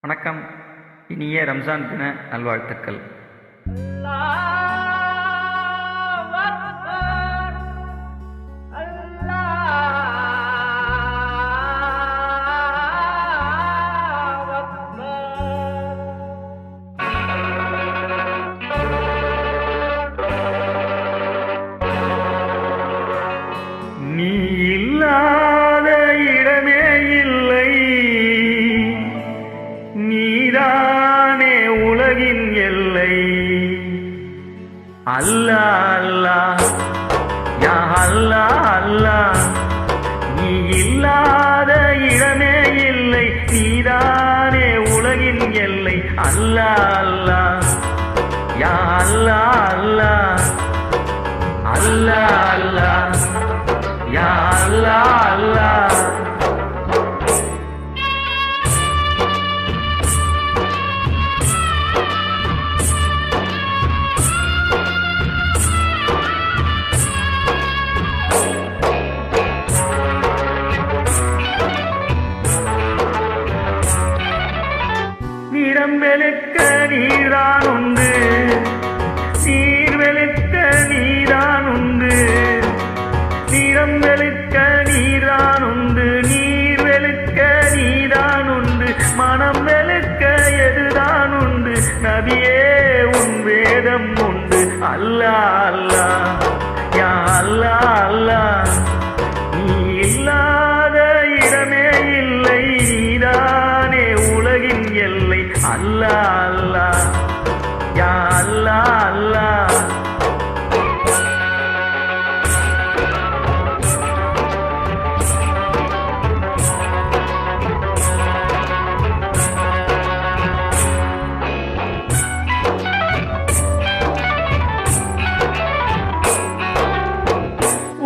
வணக்கம். இனிய ரம்ஜான் தின நல்வாழ்த்துக்கள். உலகின் எல்லை. அல்லா அல்லா. யா அல்லா அல்லா. நீ இல்லாத இடமே இல்லை. நீதானே உலகின் எல்லை. அல்லா அல்லா. யா அல்லா அல்லா. அல்லா அல்லா. யா அல்லா அல்லா. வெளுக்க நீர்தான் உண்டு நீர் வெளுக்க நீதான் உண்டு நிறம் வெளுக்க நீர்தான் உண்டு நீர் வெளுக்க நீதான் உண்டு மனம் வெளுக்க எதுதான் உண்டு நபியே உன் வேதம் உண்டு. அல்லா அல்லா. யா அல்லா அல்லா. நீ இல்லா அல்லா அல்லா. யா அல்லா அல்லா.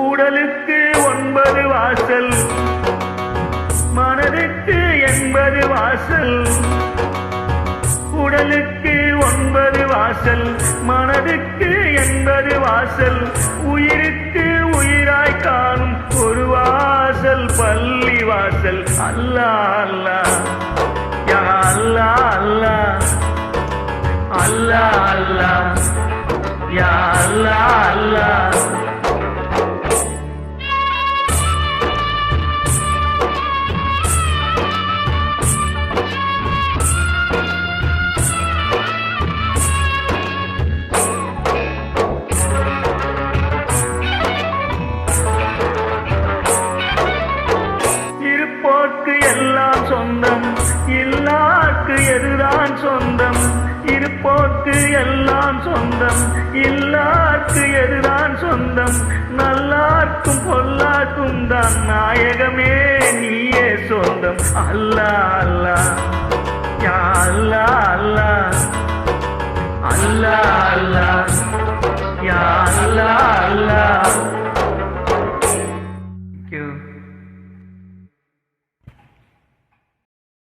உடலுக்கு ஒன்பது வாசல் மனதுக்கு எண்பது வாசல். உடலுக்கு ஒன்பது வாசல் மனதுக்கு எண்பது வாசல் உயிருக்கு உயிராய் காணும் ஒரு வாசல் பள்ளி வாசல். அல்லா அல்லா. யா அல்லா அல்லா. அல்லா அல்லா. யா அல்லா அல்லா. இருப்போர்க்கு எல்லாம் சொந்தம் இல்லார்க்கு எதுதான் சொந்தம்? இருப்போர்க்கு எல்லாம் சொந்தம் இல்லார்க்கு எதுதான் சொந்தம்? நல்லார்க்கும் பொல்லார்க்கும் தான் நாயகமே நீயே சொந்தம். அல்லா அல்லா. யா அல்லா அல்லா